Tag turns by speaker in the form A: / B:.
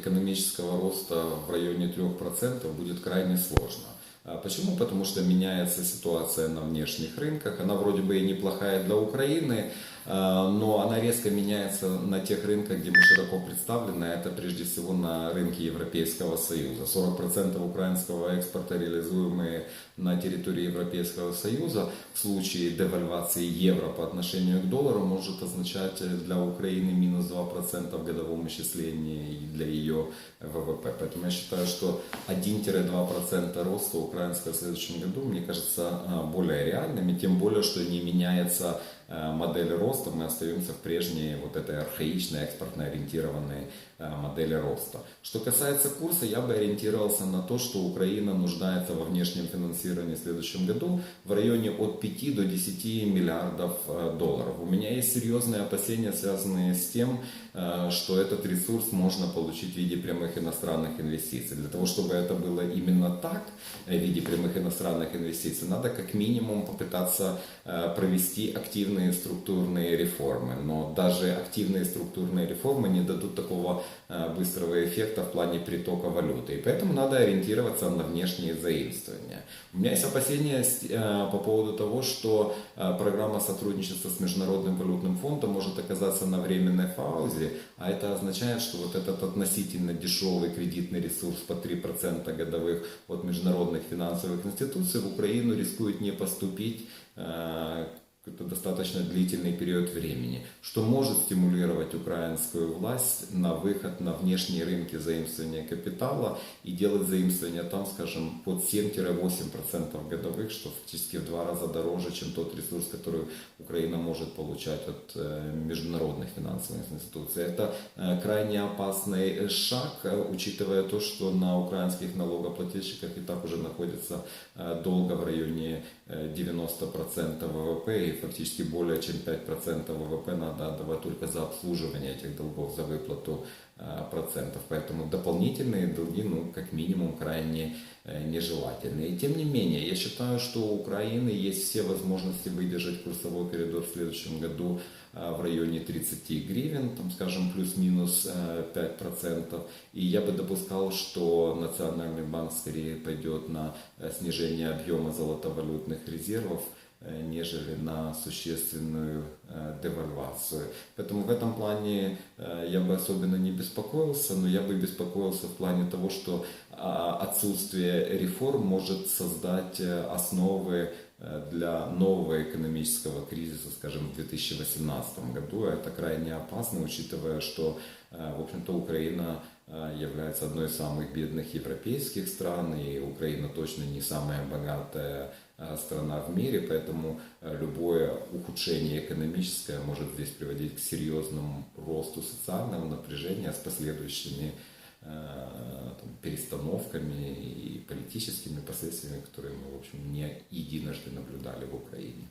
A: экономического роста в районе 3% будет крайне сложно. А Почему? Потому что меняется ситуация на внешних рынках. Она вроде бы и неплохая для Украины, но она резко меняется на тех рынках, где мы широко представлены. Это прежде всего на рынке Европейского Союза. 40% украинского экспорта реализуемые на территории Европейского Союза в случае девальвации евро по отношению к доллару может означать для Украины минус 2% в годовом исчислении для ее ВВП. Поэтому я считаю, что 1-2% роста украинского в следующем году, мне кажется, а, более реальными, тем более, что не меняется а, модель роста, мы остаемся в прежней вот этой архаичной экспортно ориентированной а, модели роста. Что касается курса, я бы ориентировался на то, что Украина нуждается во внешнем финансировании в следующем году в районе от 5 до 10 миллиардов а, долларов. У меня есть серьезные опасения, связанные с тем, что этот ресурс можно получить в виде прямых иностранных инвестиций. Для того, чтобы это было именно так, в виде прямых иностранных инвестиций, надо как минимум попытаться провести активные структурные реформы. Но даже активные структурные реформы не дадут такого быстрого эффекта в плане притока валюты. И поэтому надо ориентироваться на внешние заимствования. У меня есть опасения по поводу того, что программа сотрудничества с Международным валютным фондом может оказаться на временной паузе, а это означает, что вот этот относительно дешевый кредитный ресурс по 3% годовых от международных финансовых институций в Украину рискует не поступить какой-то достаточно длительный период времени, что может стимулировать украинскую власть на выход на внешние рынки заимствования капитала и делать заимствования там, скажем, под 7-8% годовых, что фактически в два раза дороже, чем тот ресурс, который Украина может получать от международных финансовых институций. Это крайне опасный шаг, учитывая то, что на украинских налогоплательщиках и так уже находится долго в районе 90% ВВП и фактически более чем 5% ВВП надо отдавать только за обслуживание этих долгов, за выплату процентов. Поэтому дополнительные долги, ну, как минимум, крайне нежелательны. И тем не менее, я считаю, что у Украины есть все возможности выдержать курсовой коридор в следующем году в районе 30 гривен, там, скажем, плюс-минус 5%. И я бы допускал, что Национальный банк скорее пойдет на снижение объема золотовалютных резервов, нежели на существенную девальвацию. Поэтому в этом плане я бы особенно не беспокоился, но я бы беспокоился в плане того, что отсутствие реформ может создать основы для нового экономического кризиса, скажем, в 2018 году. Это крайне опасно, учитывая, что, в общем-то, Украина является одной из самых бедных европейских стран, и Украина точно не самая богатая страна в мире, поэтому любое ухудшение экономическое может здесь приводить к серьезному росту социального напряжения с последующими там, перестановками и политическими последствиями, которые мы, в общем, не единожды наблюдали в Украине.